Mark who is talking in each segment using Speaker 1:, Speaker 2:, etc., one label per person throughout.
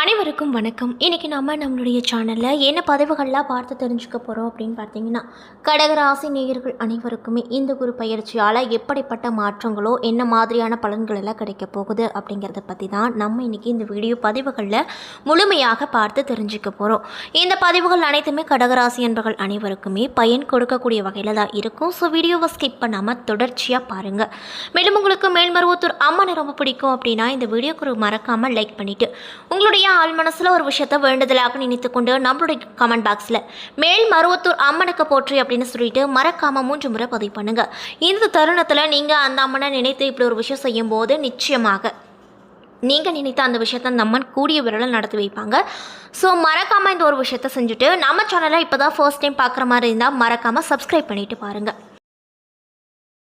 Speaker 1: அனைவருக்கும் வணக்கம். இன்றைக்கி நம்ம நம்மளுடைய சேனலில் என்ன பதிவுகள்லாம் பார்த்து தெரிஞ்சுக்க போகிறோம் அப்படின்னு பார்த்தீங்கன்னா கடகராசி நேயர்கள் அனைவருக்குமே இந்த குரு பயிற்சியால் எப்படிப்பட்ட மாற்றங்களோ என்ன மாதிரியான பலன்கள் எல்லாம் கிடைக்க போகுது அப்படிங்கிறத பற்றி தான் நம்ம இன்றைக்கி இந்த வீடியோ பதிவுகளில் முழுமையாக பார்த்து தெரிஞ்சுக்க போகிறோம் இந்த பதிவுகள் அனைத்துமே கடகராசி என்பர்கள் அனைவருக்குமே பயன் கொடுக்கக்கூடிய வகையில் தான் இருக்கும். ஸோ வீடியோவை ஸ்கிப் பண்ணாமல் தொடர்ச்சியாக பாருங்கள் மேலும் உங்களுக்கு மேல்மருவத்தூர் அம்மனை ரொம்ப பிடிக்கும் அப்படின்னா இந்த வீடியோக்கு மறக்காமல் லைக் பண்ணிவிட்டு உங்களுடைய ஆள் மனசில் ஒரு விஷயத்த வேண்டுதலாக நினைத்து கொண்டு நம்மளுடைய கமெண்ட் பாக்ஸில் மேல் மருவத்தூர் அம்மனுக்கு போற்றி அப்படின்னு சொல்லிட்டு மறக்காமல் மூன்று முறை பதிவு பண்ணுங்கள் இந்த தருணத்தில் நீங்கள் அந்த அம்மனை நினைத்து இப்படி ஒரு விஷயம் செய்யும்போது நிச்சயமாக நீங்கள் நினைத்த அந்த விஷயத்த அந்த அம்மன் கூடிய விரலில் நடத்தி வைப்பாங்க. ஸோ மறக்காமல் இந்த ஒரு விஷயத்த செஞ்சுட்டு நம்ம சேனலை இப்போ தான் ஃபர்ஸ்ட் டைம் பார்க்குற மாதிரி இருந்தால் மறக்காமல் சப்ஸ்கிரைப் பண்ணிவிட்டு பாருங்கள்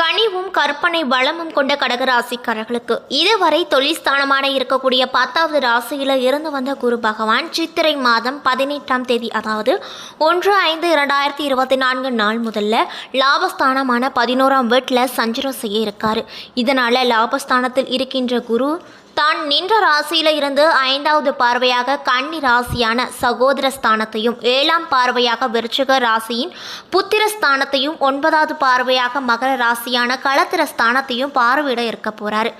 Speaker 1: கனிவும் கற்பனை வளமும் கொண்ட கடகராசிக்காரர்களுக்கு இதுவரை தொழில் ஸ்தானமான இருக்கக்கூடிய பத்தாவது ராசியில் இருந்து வந்த குரு பகவான் சித்திரை மாதம் பதினெட்டாம் தேதி அதாவது ஒன்று ஐந்து இரண்டாயிரத்தி இருபத்தி நான்கு நாள் முதல்ல லாபஸ்தானமான பதினோராம் வீட்டில் சஞ்சரம் செய்ய இருக்காரு. இதனால லாபஸ்தானத்தில் இருக்கின்ற குரு தான் நின்ற ராசியில இருந்து ஐந்தாவது பார்வையாக கன்னி ராசியான சகோதர ஸ்தானத்தையும் ஏழாம் பார்வையாக விருச்சிக ராசியின் புத்திர ஸ்தானத்தையும் ஒன்பதாவது பார்வையாக மகர ராசியான களத்திர ஸ்தானத்தையும் பார்வையிட இருக்க போறாரு.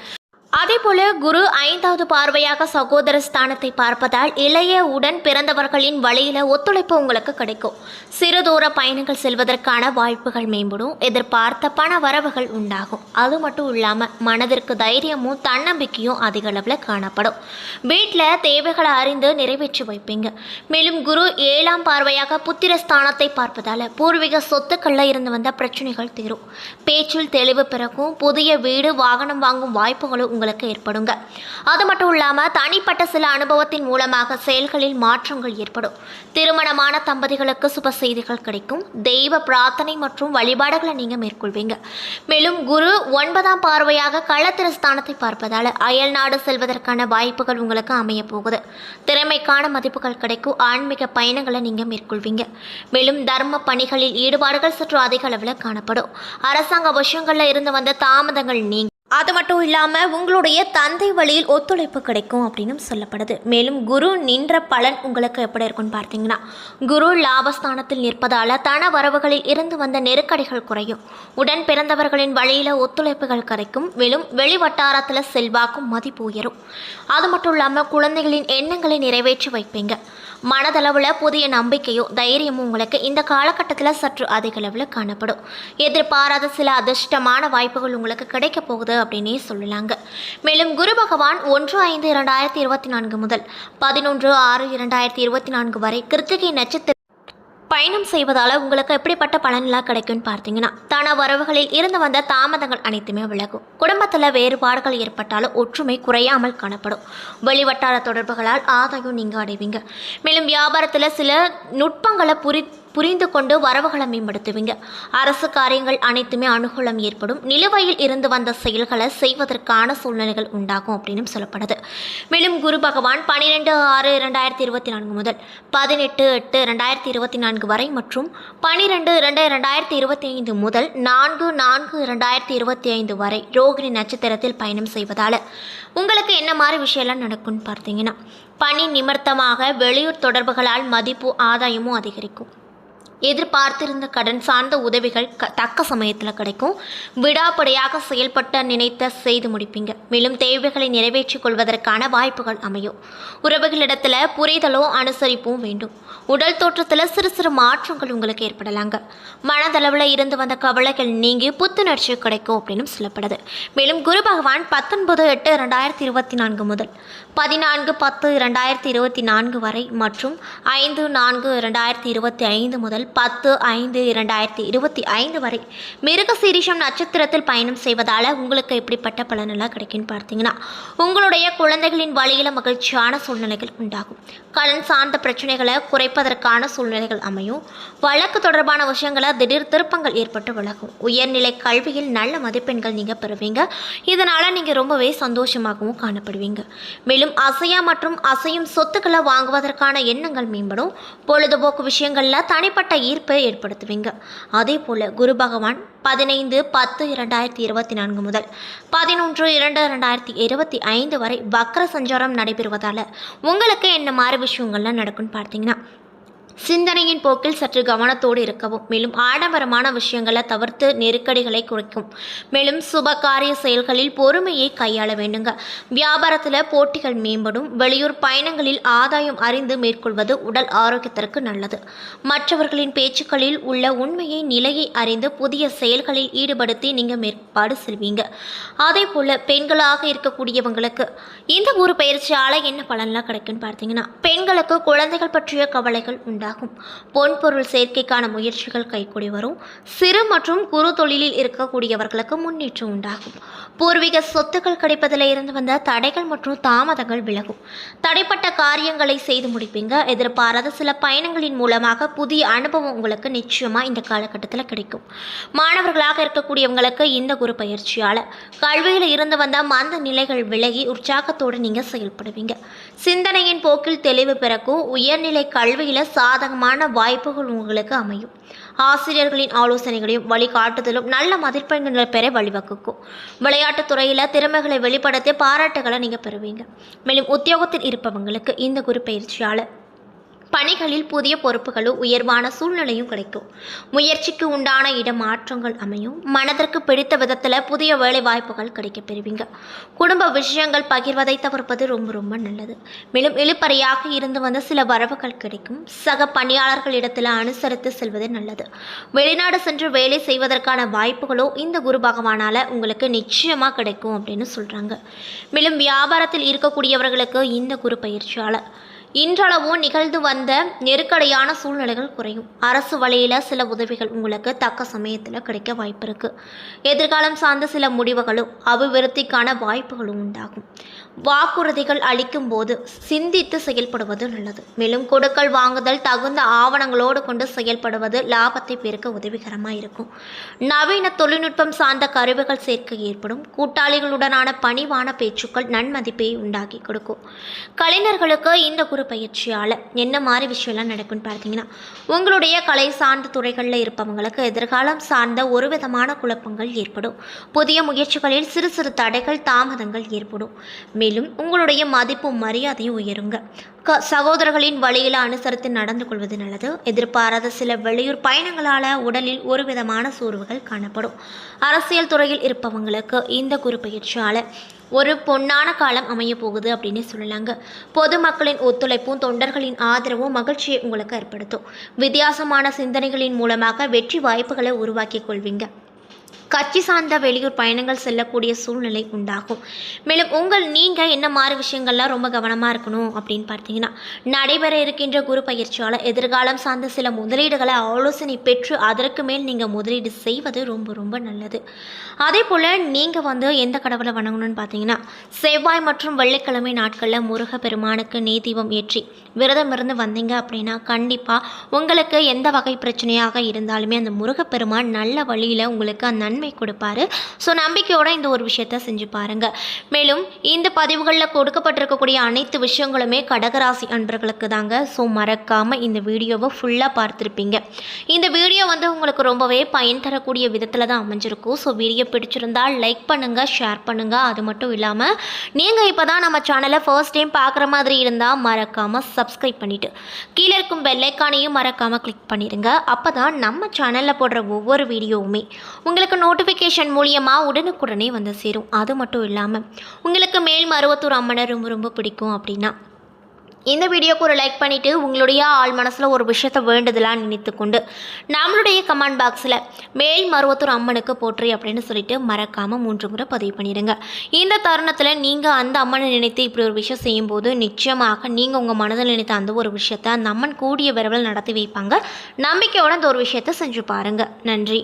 Speaker 1: அதேபோல குரு ஐந்தாவது பார்வையாக சகோதர ஸ்தானத்தை பார்ப்பதால் இளைய உடன் பிறந்தவர்களின் வழியில ஒத்துழைப்பு உங்களுக்கு கிடைக்கும். சிறு தூர பயணங்கள் செல்வதற்கான வாய்ப்புகள் மேம்படும். எதிர்பார்த்த பண வரவுகள் உண்டாகும். அது மட்டும் இல்லாமல் மனதிற்கு தைரியமும் தன்னம்பிக்கையும் அதிக அளவில் காணப்படும். வீட்டில் தேவைகளை அறிந்து நிறைவேற்றி வைப்பீங்க. மேலும் குரு ஏழாம் பார்வையாக புத்திர ஸ்தானத்தை பார்ப்பதால் பூர்வீக சொத்துக்களில் இருந்து வந்த பிரச்சனைகள் தீரும். பேச்சில் தெளிவு பிறக்கும். புதிய வீடு வாகனம் வாங்கும் வாய்ப்புகளும் உங்களுக்கு ஏற்படுங்க. அது மட்டும் இல்லாமல் தனிப்பட்ட சில அனுபவத்தின் மூலமாக செயல்களில் மாற்றங்கள் ஏற்படும். திருமணமான தம்பதிகளுக்கு சுப செய்திகள் கிடைக்கும். தெய்வ பிரார்த்தனை மற்றும் வழிபாடுகளை நீங்கள் மேற்கொள்வீங்க. மேலும் குரு ஒன்பதாம் பார்வையாக களத்திரஸ்தானத்தை பார்ப்பதால் அயல் நாடு செல்வதற்கான வாய்ப்புகள் உங்களுக்கு அமைய போகுது. திறமைக்கான மதிப்புகள் கிடைக்கும். ஆன்மீக பயணங்களை நீங்கள் மேற்கொள்வீங்க. மேலும் தர்ம பணிகளில் ஈடுபாடுகள் சற்று அதிக அளவில் காணப்படும். அரசாங்க விஷயங்களில் இருந்து வந்த தாமதங்கள் நீங்க அது மட்டும் இல்லாமல் உங்களுடைய தந்தை வழியில் ஒத்துழைப்பு கிடைக்கும் அப்படின்னு சொல்லப்படுது. மேலும் குரு நின்ற பலன் உங்களுக்கு எப்படி இருக்கும்னு பார்த்தீங்கன்னா குரு லாபஸ்தானத்தில் நிற்பதால் தன வரவுகளில் இருந்து வந்த நெருக்கடிகள் குறையும். உடன் பிறந்தவர்களின் வழியில் ஒத்துழைப்புகள் கிடைக்கும். மேலும் வெளி வட்டாரத்தில் செல்வாக்கும் மதிப்பு உயரும். அது மட்டும் இல்லாமல் குழந்தைகளின் எண்ணங்களை நிறைவேற்றி வைப்பீங்க. மனதளவில் புதிய நம்பிக்கையோ தைரியமும் உங்களுக்கு இந்த காலகட்டத்தில் சற்று அதிக அளவில் காணப்படும். எதிர்பாராத சில அதிர்ஷ்டமான வாய்ப்புகள் உங்களுக்கு கிடைக்க போகுது அப்படின்னே சொல்லலாங்க. மேலும் குரு பகவான் ஒன்று ஐந்து இரண்டாயிரத்தி இருபத்தி நான்கு முதல் பதினொன்று ஆறு இரண்டாயிரத்தி இருபத்தி நான்கு வரை கிருத்திகை நட்சத்திர பயணம் செய்வதால் உங்களுக்கு எப்படிப்பட்ட பலனெல்லாம் கிடைக்கும்னு பார்த்தீங்கன்னா தன வரவுகளில் இருந்து வந்த தாமதங்கள் அனைத்துமே விலகும். குடும்பத்தில் வேறுபாடுகள் ஏற்பட்டாலும் ஒற்றுமை குறையாமல் காணப்படும். வெளிவட்டார தொடர்புகளால் ஆதாயம் நீங்கள் அடைவீங்க. மேலும் வியாபாரத்தில் சில நுட்பங்களை புரி புரிந்து கொண்டு வரவுகளை மேம்படுத்துவீங்க. அரசு காரியங்கள் அனைத்துமே அனுகூலம் ஏற்படும். நிலுவையில் இருந்து வந்த செயல்களை செய்வதற்கான சூழ்நிலைகள் உண்டாகும் அப்படின்னு சொல்லப்படுது. மேலும் குரு பகவான் பனிரெண்டு ஆறு இரண்டாயிரத்தி இருபத்தி நான்கு முதல் பதினெட்டு எட்டு ரெண்டாயிரத்தி இருபத்தி நான்கு வரை மற்றும் பனிரெண்டு இரண்டு ரெண்டாயிரத்தி இருபத்தி ஐந்து முதல் நான்கு நான்கு இரண்டாயிரத்தி இருபத்தி ஐந்து வரை ரோகிணி நட்சத்திரத்தில் பயணம் செய்வதால் உங்களுக்கு என்ன மாதிரி விஷயம்லாம் நடக்கும்னு பார்த்தீங்கன்னா பணி நிமித்தமாக வெளியூர் தொடர்புகளால் மதிப்பு ஆதாயமும் அதிகரிக்கும். எதிர்பார்த்திருந்த கடன் சார்ந்த உதவிகள் க தக்க சமயத்தில் கிடைக்கும். விடாப்படையாக செயல்பட்ட நினைத்த செய்து முடிப்பீங்க. மேலும் தேவைகளை நிறைவேற்றிக் கொள்வதற்கான வாய்ப்புகள் அமையும். உறவுகளிடத்தில் புரிதலோ அனுசரிப்பும் வேண்டும். உடல் தோற்றத்தில் சிறு சிறு மாற்றங்கள் உங்களுக்கு ஏற்படலாங்க. மனதளவில் இருந்து வந்த கவலைகள் நீங்கி புத்துணர்ச்சி கிடைக்கும் அப்படின்னு சொல்லப்படுது. மேலும் குரு பகவான் பத்தொன்பது எட்டு ரெண்டாயிரத்தி இருபத்தி நான்கு முதல் பதினான்கு பத்து இரண்டாயிரத்தி இருபத்தி நான்கு வரை மற்றும் ஐந்து நான்கு இரண்டாயிரத்தி இருபத்தி ஐந்து முதல் பத்து ஐந்து இரண்டாயிரத்தி இருபத்தி ஐந்து வரை மிருக சீரிஷம் நட்சத்திரத்தில் பயணம் செய்வதால் உங்களுக்கு எப்படிப்பட்ட பலனெல்லாம் கிடைக்குன்னு பார்த்தீங்கன்னா உங்களுடைய குழந்தைகளின் வழியில் மகிழ்ச்சியான சூழ்நிலைகள் உண்டாகும். கடன் சார்ந்த பிரச்சனைகளை குறைப்பதற்கான சூழ்நிலைகள் அமையும். வழக்கு தொடர்பான விஷயங்களை திடீர் திருப்பங்கள் ஏற்பட்டு விலகும். உயர்நிலை கல்வியில் நல்ல மதிப்பெண்கள் நீங்கள் பெறுவீங்க. இதனால் நீங்கள் ரொம்பவே சந்தோஷமாகவும் காணப்படுவீங்க. மேலும் அசையா மற்றும் அசையும் சொத்துக்களை வாங்குவதற்கான எண்ணங்கள் மேம்படும். பொழுதுபோக்கு விஷயங்களில் தனிப்பட்ட ஈர்ப்பை ஏற்படுத்துவீங்க. அதே போல் குரு பகவான் பதினைந்து பத்து இரண்டாயிரத்தி இருபத்தி நான்கு முதல் பதினொன்று இரண்டு இரண்டாயிரத்தி இருபத்தி ஐந்து வரை வக்ர சஞ்சாரம் நடைபெறுவதால் உங்களுக்கு என்ன மாதிரி விஷயங்கள்லாம் நடக்கும்னு பார்த்தீங்கன்னா சிந்தனையின் போக்கில் சற்று கவனத்தோடு இருக்கவும் மேலும் ஆடம்பரமான விஷயங்களை தவிர்த்து நெருக்கடிகளை குறைக்கும். மேலும் சுபகாரிய செயல்களில் பொறுமையை கையாள வேண்டுங்க. வியாபாரத்தில் போட்டிகள் மேம்படும். வெளியூர் பயணங்களில் ஆதாயம் அறிந்து மேற்கொள்வது உடல் ஆரோக்கியத்திற்கு நல்லது. மற்றவர்களின் பேச்சுக்களில் உள்ள உண்மையை நிலையை அறிந்து புதிய செயல்களில் ஈடுபடுத்தி நீங்கள் மேற்பாடு செல்வீங்க. அதே போல் பெண்களாக இருக்கக்கூடியவங்களுக்கு இந்த ஒரு பயிற்சியால் என்ன பலன்லாம் கிடைக்கும்னு பார்த்தீங்கன்னா பெண்களுக்கு குழந்தைகள் பற்றிய கவலைகள் உண்டா? உண்டாகும் பொன்பொருள் சேர்க்கைக்கான முயற்சிகள் கைகூடி வரும். சிறு மற்றும் குறு தொழிலில் இருக்கக்கூடியவர்களுக்கு முன்னேற்றம் உண்டாகும். பூர்வீக சொத்துக்கள் கிடைப்பதில் இருந்து வந்த தடைகள் மற்றும் தாமதங்கள் விலகும். தடைப்பட்ட காரியங்களை செய்து முடிப்பீங்க. எதிர்பாராத சில பயணங்களின் மூலமாக புதிய அனுபவம் உங்களுக்கு நிச்சயமாக இந்த காலகட்டத்தில் கிடைக்கும். மாணவர்களாக இருக்கக்கூடியவங்களுக்கு இந்த குரு பயிற்சியால் கல்வியில் இருந்து வந்த மந்த நிலைகள் விலகி உற்சாகத்தோடு நீங்கள் செயல்படுவீங்க. சிந்தனையின் போக்கில் தெளிவு பிறக்கும். உயர்நிலை கல்வியில் சாத சாதகமான வாய்ப்புகள் உங்களுக்கு அமையும். ஆசிரியர்களின் ஆலோசனைகளையும் வழிகாட்டுதலும் நல்ல மதிப்பெண்களை பெற வழிவகுக்கும். விளையாட்டுத் துறையில் திறமைகளை வெளிப்படுத்தி பாராட்டுகளை நீங்கள் பெறுவீங்க. மேலும் உத்தியோகத்தில் இருப்பவங்களுக்கு இந்த குரு பணிகளில் புதிய பொறுப்புகளும் உயர்வான சூழ்நிலையும் கிடைக்கும். முயற்சிக்கு உண்டான இடமாற்றங்கள் அமையும். மனதிற்கு பிடித்த விதத்தில் புதிய வேலை வாய்ப்புகள் கிடைக்க பெறுவீங்க. குடும்ப விஷயங்கள் பகிர்வதை தவிர்ப்பது ரொம்ப ரொம்ப நல்லது. மேலும் இழுப்பறையாக இருந்து வந்த சில வரவுகள் கிடைக்கும். சக பணியாளர்களிடத்தில் அனுசரித்து செல்வது நல்லது. வெளிநாடு சென்று வேலை செய்வதற்கான வாய்ப்புகளோ இந்த குரு பகவானால் உங்களுக்கு நிச்சயமாக கிடைக்கும் அப்படின்னு சொல்கிறாங்க மேலும் வியாபாரத்தில் இருக்கக்கூடியவர்களுக்கு இந்த குரு பயிற்சியால் இன்றளவும் நிகழ்ந்து வந்த நெருக்கடியான சூழ்நிலைகள் குறையும். அரசு வழியில் சில உதவிகள் உங்களுக்கு தக்க சமயத்தில் கிடைக்க வாய்ப்பு இருக்குது எதிர்காலம் சார்ந்த சில முடிவுகளும் அபிவிருத்திக்கான வாய்ப்புகளும் உண்டாகும். வாக்குறுதிகள் அளிக்கும் போது சிந்தித்து செயல்படுவது நல்லது. மேலும் கொடுக்கல் வாங்குதல் தகுந்த ஆவணங்களோடு கொண்டு செயல்படுவது லாபத்தை பெருக்க உதவிகரமாக இருக்கும். நவீன தொழில்நுட்பம் சார்ந்த கருவிகள் சேர்க்க ஏற்படும். கூட்டாளிகளுடனான பணிவான பேச்சுக்கள் நன்மதிப்பை உண்டாக்கி கொடுக்கும். கலைஞர்களுக்கு இந்த குரு பயிற்சியால் என்ன மாதிரி விஷயம்லாம் நடக்கும்னு பார்த்தீங்கன்னா உங்களுடைய கலை சார்ந்த துறைகளில் இருப்பவங்களுக்கு எதிர்காலம் சார்ந்த ஒரு விதமான குழப்பங்கள் ஏற்படும். புதிய முயற்சிகளில் சிறு சிறு தடைகள் தாமதங்கள் ஏற்படும். மேலும் உங்களுடைய மதிப்பும் மரியாதையும் உயருங்க. க சகோதரர்களின் வழியில் அனுசரித்து நடந்து கொள்வது நல்லது. எதிர்பாராத சில வெளியூர் பயணங்களால் உடலில் ஒரு விதமான சோர்வுகள் காணப்படும். அரசியல் துறையில் இருப்பவங்களுக்கு இந்த குரு பயிற்சியால் ஒரு பொன்னான காலம் அமைய போகுது அப்படின்னு சொல்லலாங்க. பொதுமக்களின் ஒத்துழைப்பும் தொண்டர்களின் ஆதரவும் மகிழ்ச்சியை உங்களுக்கு ஏற்படுத்தும். வித்தியாசமான சிந்தனைகளின் மூலமாக வெற்றி வாய்ப்புகளை உருவாக்கி கொள்வீங்க. கட்சி சார்ந்த வெளியூர் பயணங்கள் செல்லக்கூடிய சூழ்நிலை உண்டாகும். மேலும் உங்கள் நீங்கள் என்ன மாதிரி விஷயங்கள்லாம் ரொம்ப கவனமாக இருக்கணும் அப்படின்னு பார்த்தீங்கன்னா நடைபெற இருக்கின்ற குரு பயிற்சியால் எதிர்காலம் சார்ந்த சில முதலீடுகளை ஆலோசனை பெற்று அதற்கு மேல் நீங்கள் முதலீடு செய்வது ரொம்ப ரொம்ப நல்லது. அதே போல் நீங்கள் வந்து எந்த கடவுளை வணங்கணும்னு பார்த்தீங்கன்னா செவ்வாய் மற்றும் வெள்ளிக்கிழமை நாட்களில் முருக பெருமானுக்கு நெய் தீபம் ஏற்றி விரதம் இருந்து வந்தீங்க அப்படின்னா கண்டிப்பாக உங்களுக்கு எந்த வகை பிரச்சனையாக இருந்தாலுமே அந்த முருகப்பெருமான் நல்ல வழியில் உங்களுக்கு அந்த நன்மை கொடுப்பாரு. ஸோ நம்பிக்கையோட இந்த ஒரு விஷயத்த செஞ்சு பாருங்க. மேலும் இந்த பதிவுகளில் கொடுக்கப்பட்டிருக்கக்கூடிய அனைத்து விஷயங்களுமே கடகராசி அன்பர்களுக்கு தாங்க ஸோ மறக்காமல் இந்த வீடியோவை ஃபுல்லாக பார்த்துருப்பீங்க. இந்த வீடியோ வந்து உங்களுக்கு ரொம்பவே பயன் தரக்கூடிய விதத்தில் தான் அமைஞ்சிருக்கும். ஸோ வீடியோ பிடிச்சிருந்தால் லைக் பண்ணுங்கள் ஷேர் பண்ணுங்கள் அது மட்டும் இல்லாமல் நீங்கள் இப்போ தான் நம்ம சேனலை ஃபர்ஸ்ட் டைம் பார்க்குற மாதிரி இருந்தால் மறக்காமல் சப்ஸ்கிரைப் பண்ணிவிட்டு கீழே இருக்கும் பெல்லைக்கானையும் மறக்காமல் கிளிக் பண்ணிடுங்க அப்போ தான் நம்ம சேனலில் போடுற ஒவ்வொரு வீடியோவுமே உங்களுக்கு நோட்டிஃபிகேஷன் மூலியமாக உடனுக்குடனே வந்து சேரும். அது மட்டும் இல்லாமல் உங்களுக்கு மேல் மருவத்தூர் அம்மனை ரொம்ப ரொம்ப பிடிக்கும் அப்படின்னா இந்த வீடியோக்கு ஒரு லைக் பண்ணிவிட்டு உங்களுடைய ஆள் மனசில் ஒரு விஷயத்தை வேண்டுதலாக நினைத்து கொண்டு நம்மளுடைய கமெண்ட் பாக்ஸில் மேல் மருவத்தூர் அம்மனுக்கு போற்றி அப்படின்னு சொல்லிட்டு மறக்காமல் மூன்று முறை பதிவு பண்ணிடுங்க. இந்த தருணத்தில் நீங்கள் அந்த அம்மனை நினைத்து இப்படி ஒரு விஷயம் செய்யும்போது நிச்சயமாக நீங்கள் உங்கள் மனதில் நினைத்த அந்த ஒரு விஷயத்தை அந்த அம்மன் கூடிய விரைவில் நடத்தி வைப்பாங்க. நம்பிக்கையோட அந்த ஒரு விஷயத்தை செஞ்சு பாருங்கள் நன்றி.